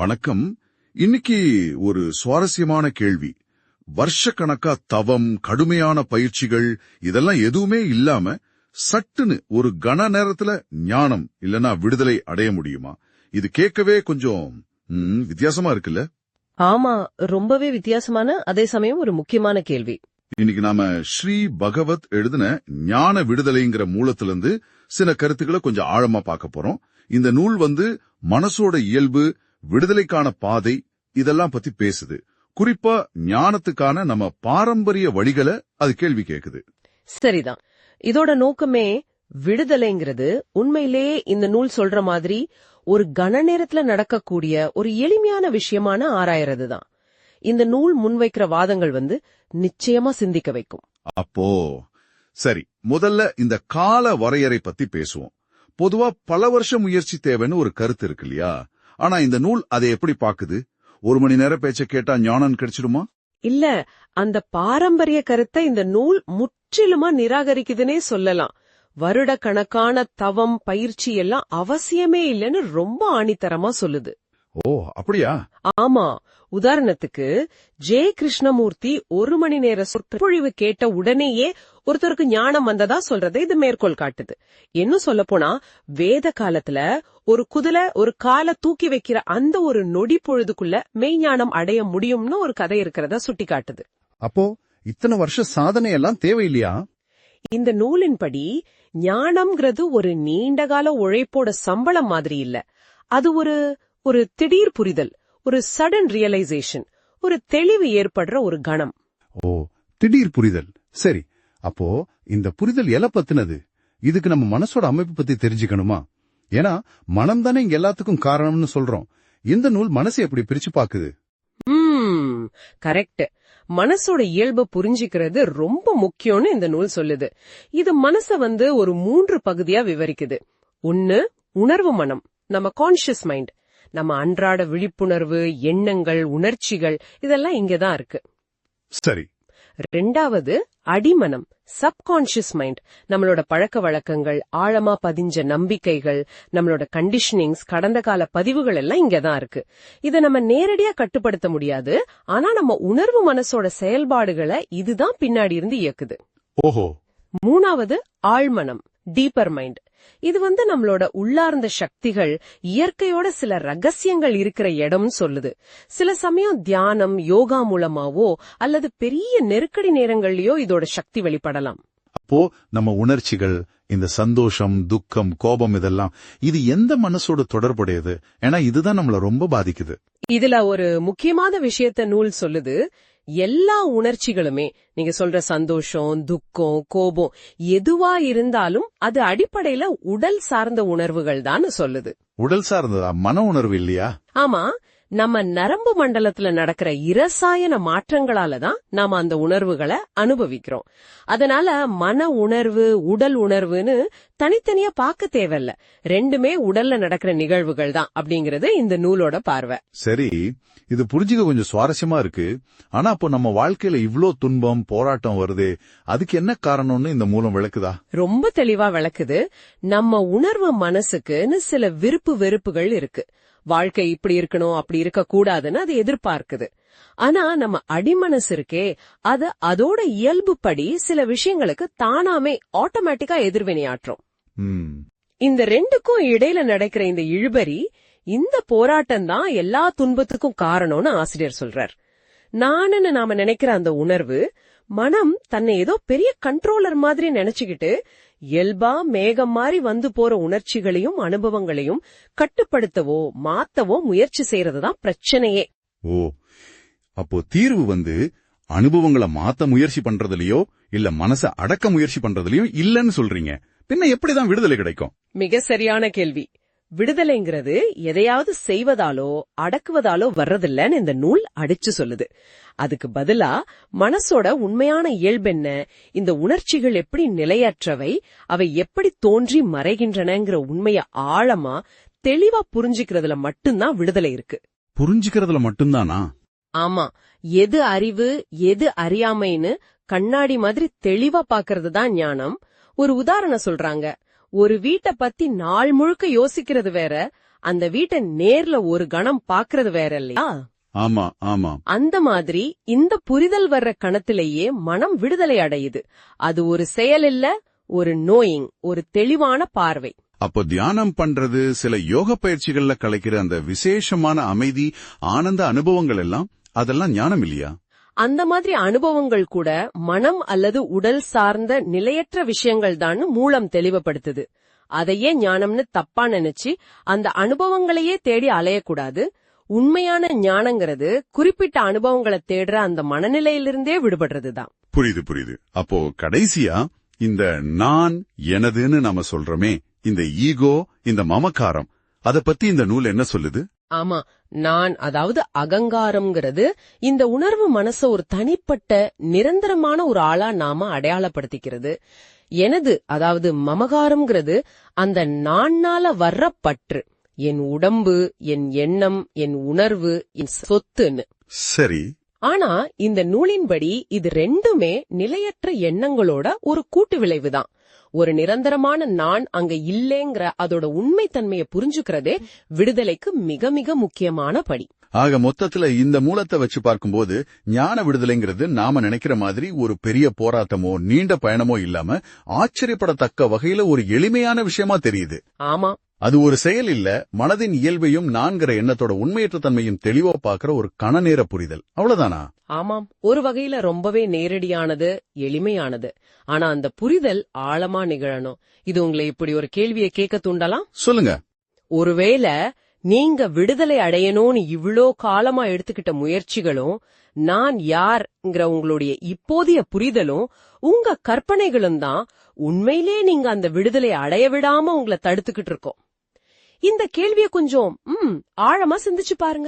வணக்கம். இன்னைக்கு ஒரு சுவாரஸ்யமான கேள்வி. வருஷக்கணக்கா தவம் கடுமையான பயிற்சிகள் இதெல்லாம் எதுவுமே இல்லாம சட்டுன்னு ஒரு கன நேரத்துல ஞானம் இல்லனா விடுதலை அடைய முடியுமா? இது கேட்கவே கொஞ்சம் வித்தியாசமா இருக்குல்ல? ஆமா ரொம்பவே வித்தியாசமான அதே சமயம் ஒரு முக்கியமான கேள்வி. இன்னைக்கு நாம ஸ்ரீ பகவத் எழுதின ஞான விடுதலைங்கிற மூலத்திலிருந்து சில கருத்துக்களை கொஞ்சம் ஆழமா பார்க்க போறோம். இந்த நூல் வந்து மனசோட இயல்பு விடுதலைக்கான பாதை இதெல்லாம் பத்தி பேசுது. குறிப்பா ஞானத்துக்கான நம்ம பாரம்பரிய வழிகளை அது கேள்வி கேக்குது. சரிதான். இதோட நோக்கமே விடுதலைங்கிறது உண்மையிலேயே இந்த நூல் சொல்ற மாதிரி ஒரு கன நேரத்துல நடக்கக்கூடிய ஒரு எளிமையான விஷயமான ஆராயறது தான் இந்த நூல் முன்வைக்கிற வாதங்கள் வந்து நிச்சயமா சிந்திக்க வைக்கும். அப்போ சரி முதல்ல இந்த கால வரையறை பத்தி பேசுவோம். பொதுவா பல வருஷம் முயற்சி தேவைன்னு ஒரு கருத்து இருக்கு இல்லையா? ஆனா இந்த நூல் அதை எப்படி பாக்குது ஒரு மணி நேரம் பேச்ச கேட்டா ஞானம் கிடைச்சிடுமா? இல்ல அந்த பாரம்பரிய கருத்தை இந்த நூல் முற்றிலுமா நிராகரிக்குதுன்னே சொல்லலாம். வருட கணக்கான தவம் பயிற்சி எல்லாம் அவசியமே இல்லைன்னு ரொம்ப ஆணித்தரமா சொல்லுது. ஓ அப்படியா? ஆமா உதாரணத்துக்கு ஜே கிருஷ்ணமூர்த்தி ஒரு மணி நேர சொற்பொழிவு கேட்ட உடனேயே ஒருத்தருக்கு ஞானம் வந்ததா சொல்றதை இது மேற்கோள் காட்டுது. இன்னும் சொல்ல போனா வேத காலத்துல ஒரு குதிரை ஒரு காலை தூக்கி வைக்கிற அந்த ஒரு நொடி பொழுதுக்குள்ள மெய்ஞானம் அடைய முடியும்னு ஒரு கதை இருக்கிறதா சுட்டி காட்டுது அப்போ இத்தனை வருஷ சாதனை எல்லாம் தேவையில்லையா? இந்த நூலின்படி ஞானம்ங்கிறது ஒரு நீண்டகால உழைப்போட சம்பளம் மாதிரி இல்ல. அது ஒரு ஒரு திடீர் புரிதல் ஒரு சடன் ரியலைசேஷன் ஒரு தெளிவு ஏற்படுற ஒரு கணம். ஓ திடீர் புரிதல். சரி அப்போ இந்த புரிதல் எலை பத்தினது. இதுக்கு நம்ம மனசோட அமைப்பு பத்தி தெரிஞ்சுக்கணுமா? ஏன்னா மனம் தானே இங்க எல்லாத்துக்கும் காரணம்னு சொல்றோம். இந்த நூல் மனசை எப்படி பிரிச்சு பாக்குது? கரெக்ட். மனசோட இயல்பு புரிஞ்சுக்கிறது ரொம்ப முக்கியம்னு இந்த நூல் சொல்லுது. இது மனச வந்து ஒரு மூன்று பகுதியா விவரிக்குது. ஒன்னு உணர்வு மனம் நம்ம கான்ஷியஸ் மைண்ட் நம்ம அன்றாட விழிப்புணர்வு எண்ணங்கள் உணர்ச்சிகள் இதெல்லாம் இங்கதான் இருக்கு. சரி. ரெண்டாவது அடிமனம் சப்கான்ஷியஸ் மைண்ட் நம்மளோட பழக்க வழக்கங்கள் ஆழமா பதிஞ்ச நம்பிக்கைகள் நம்மளோட கண்டிஷனிங்ஸ் கடந்த கால பதிவுகள் எல்லாம் இங்கதான் இருக்கு. இத நம்ம நேரடியா கட்டுப்படுத்த முடியாது. ஆனா நம்ம உணர்வு மனசோட செயல்பாடுகளை இதுதான் பின்னாடி இருந்து இயக்குது. ஓஹோ. மூணாவது ஆழ்மனம் டீப்பர் மைண்ட் இது வந்து நம்மளோட உள்ளார்ந்த சக்திகள் இயற்கையோட சில ரகசியங்கள் இருக்கிற இடம்னு சொல்லுது. சில சமயம் தியானம் யோகா மூலமாவோ அல்லது பெரிய நெருக்கடி நேரங்கள்லயோ இதோட சக்தி வெளிப்படலாம். அப்போ நம்ம உணர்ச்சிகள் இந்த சந்தோஷம் துக்கம் கோபம் இதெல்லாம் இது எந்த மனசோட தொடர்புடையது? ஏன்னா இதுதான் நம்மள ரொம்ப பாதிக்குது. இதுல ஒரு முக்கியமான விஷயத்த நூல் சொல்லுது. எல்லா உணர்ச்சிகளுமே நீங்க சொல்ற சந்தோஷம் துக்கம் கோபம் எதுவா இருந்தாலும் அது அடிப்படையில உடல் சார்ந்த உணர்வுகள் தான் சொல்லுது. உடல் சார்ந்ததா? மன உணர்வு இல்லையா? ஆமா. நம்ம நரம்பு மண்டலத்துல நடக்கிற இரசாயன மாற்றங்களால தான் நாம அந்த உணர்வுகளை அனுபவிக்கிறோம். அதனால மன உணர்வு உடல் உணர்வுன்னு தனித்தனியா பார்க்க தேவையில்ல. ரெண்டுமே உடல்ல நடக்கிற நிகழ்வுகள் தான் அப்படிங்கறது இந்த நூலோட பார்வை. சரி இது புரிஞ்சுக்க கொஞ்சம் சுவாரஸ்யமா இருக்கு. ஆனா அப்போ நம்ம வாழ்க்கையில இவ்ளோ துன்பம் போராட்டம் வருதே அதுக்கு என்ன காரணம்னு இந்த மூலம் விளக்குதா? ரொம்ப தெளிவா விளக்குது. நம்ம உணர்வு மனசுக்குன்னு சில விருப்பு வெறுப்புகள் இருக்கு. வாழ்க்கை இப்படி இருக்கணும் அப்படி இருக்க கூடாதுன்னு அது எதிர்பார்க்குது. ஆனா நம்ம அடிமனசு இருக்கே அது அதோட இயல்புப்படி சில விஷயங்களுக்கு தானாமே ஆட்டோமேட்டிக்கா எதிர்வினையாற்றும் இந்த ரெண்டுக்கும் இடையில நடக்கிற இந்த இழுபறி இந்த போராட்டம் தான் எல்லா துன்பத்துக்கும் காரணம்னு ஆசிரியர் சொல்றார். நானுன்னு நாம நினைக்கிற அந்த உணர்வு மனம் தன்னை ஏதோ பெரிய கண்ட்ரோலர் மாதிரி நினைச்சுக்கிட்டு இயல்பா மேகம் மாதிரி வந்து போற உணர்ச்சிகளையும் அனுபவங்களையும் கட்டுப்படுத்தவோ மாத்தவோ முயற்சி செய்யறதுதான் பிரச்சனையே. ஓ அப்போ தீர்வு வந்து அனுபவங்களை மாத்த முயற்சி பண்றதுலயோ இல்ல மனச அடக்க முயற்சி பண்றதுலயோ இல்லன்னு சொல்றீங்க. பின்ன எப்படிதான் விடுதலை கிடைக்கும்? மிக சரியான கேள்வி. விடுதலைங்கிறது எதையாவது செய்வதாலோ அடக்குவதாலோ வர்றதில்லன்னு இந்த நூல் அடிச்சு சொல்லுது. அதுக்கு பதிலா மனசோட உண்மையான இயல்பென்ன இந்த உணர்ச்சிகள் எப்படி நிலையற்றவை அவை எப்படி தோன்றி மறைகின்றனங்கிற உண்மைய ஆழமா தெளிவா புரிஞ்சுக்கிறதுல மட்டும்தான் விடுதலை இருக்கு. புரிஞ்சுக்கிறதுல மட்டும்தானா? ஆமா. எது அறிவு எது அறியாமைன்னு கண்ணாடி மாதிரி தெளிவா பாக்குறது தான் ஞானம். ஒரு உதாரணம் சொல்றாங்க. ஒரு வீட்டை பத்தி நாள் முழுக்க யோசிக்கிறது வேற அந்த வீட்டை நேர்ல ஒரு கணம் பாக்குறது வேற இல்லையா? ஆமா ஆமா. அந்த மாதிரி இந்த புரிதல் வர்ற கணத்திலேயே மனம் விடுதலை அடையுது. அது ஒரு செயல் இல்ல ஒரு நோயிங் ஒரு தெளிவான பார்வை. அப்போ தியானம் பண்றது சில யோக பயிற்சிகள்ல கிடைக்கிற அந்த விசேஷமான அமைதி ஆனந்த அனுபவங்கள் எல்லாம் அதெல்லாம் ஞானம் இல்லையா? அந்த மாதிரி அனுபவங்கள் கூட மனம் அல்லது உடல் சார்ந்த நிலையற்ற விஷயங்கள் தான் மூலம் தெளிவுபடுத்துது. அதையே ஞானம்னு தப்பா நினைச்சு அந்த அனுபவங்களையே தேடி அலையக்கூடாது. உண்மையான ஞானங்கிறது குறிப்பிட்ட அனுபவங்களை தேடுற அந்த மனநிலையிலிருந்தே விடுபடுறதுதான். புரியுது புரியுது. அப்போ கடைசியா இந்த நான் எனதுன்னு நாம சொல்றோமே இந்த ஈகோ இந்த மமக்காரம் அத பத்தி இந்த நூல் என்ன சொல்லுது? ஆமா நான் அதாவது அகங்காரம்ங்கிறது இந்த உணர்வு மனச ஒரு தனிப்பட்ட நிரந்தரமான ஒரு ஆளா நாம அடையாளப்படுத்திக்கிறது. எனது அதாவது மமகாரம்ங்கிறது அந்த நான்னால வர்ற பற்று என் உடம்பு என் எண்ணம் என் உணர்வு என் சொத்துன்னு. சரி ஆனா இந்த நூலின்படி இது ரெண்டுமே நிலையற்ற எண்ணங்களோட ஒரு கூட்டு விளைவுதான். ஒரு நிரந்தரமான நான் அங்க இல்லேங்கிற அதோட உண்மைத்தன்மையை புரிஞ்சுக்கிறதே விடுதலைக்கு மிக மிக முக்கியமான படி. ஆக மொத்தத்துல இந்த மூலத்தை வச்சு பார்க்கும்போது ஞான விடுதலைங்கிறது நாம நினைக்கிற மாதிரி ஒரு பெரிய போராட்டமோ நீண்ட பயணமோ இல்லாம ஆச்சரியப்படத்தக்க வகையில ஒரு எளிமையான விஷயமா தெரியுது. ஆமா. அது ஒரு செயல் இல்ல மனதின் இயல்பையும் நான்கிற எண்ணத்தோட உண்மையற்ற தன்மையும் தெளிவா பாக்குற ஒரு கணநேர புரிதல். அவ்வளவுதானா? ஆமாம் ஒரு வகையில ரொம்பவே நேரடியானது எளிமையானது. ஆனா அந்த புரிதல் ஆழமா நிகழணும். இது உங்களை இப்படி ஒரு கேள்வியை கேட்க தூண்டலாம்? சொல்லுங்க. ஒருவேளை நீங்க விடுதலை அடையணும்னு இவ்ளோ காலமா எடுத்துக்கிட்ட முயற்சிகளும் நான் யார்ங்கிற உங்களுடைய இப்போதைய புரிதலும் உங்க கற்பனைகளும் தான் உண்மையிலே நீங்க அந்த விடுதலை அடைய விடாம உங்களை தடுத்துக்கிட்டு இருக்கோம். இந்த கேள்விய கொஞ்சம் ம் ஆழமா சிந்திச்சு பாருங்க.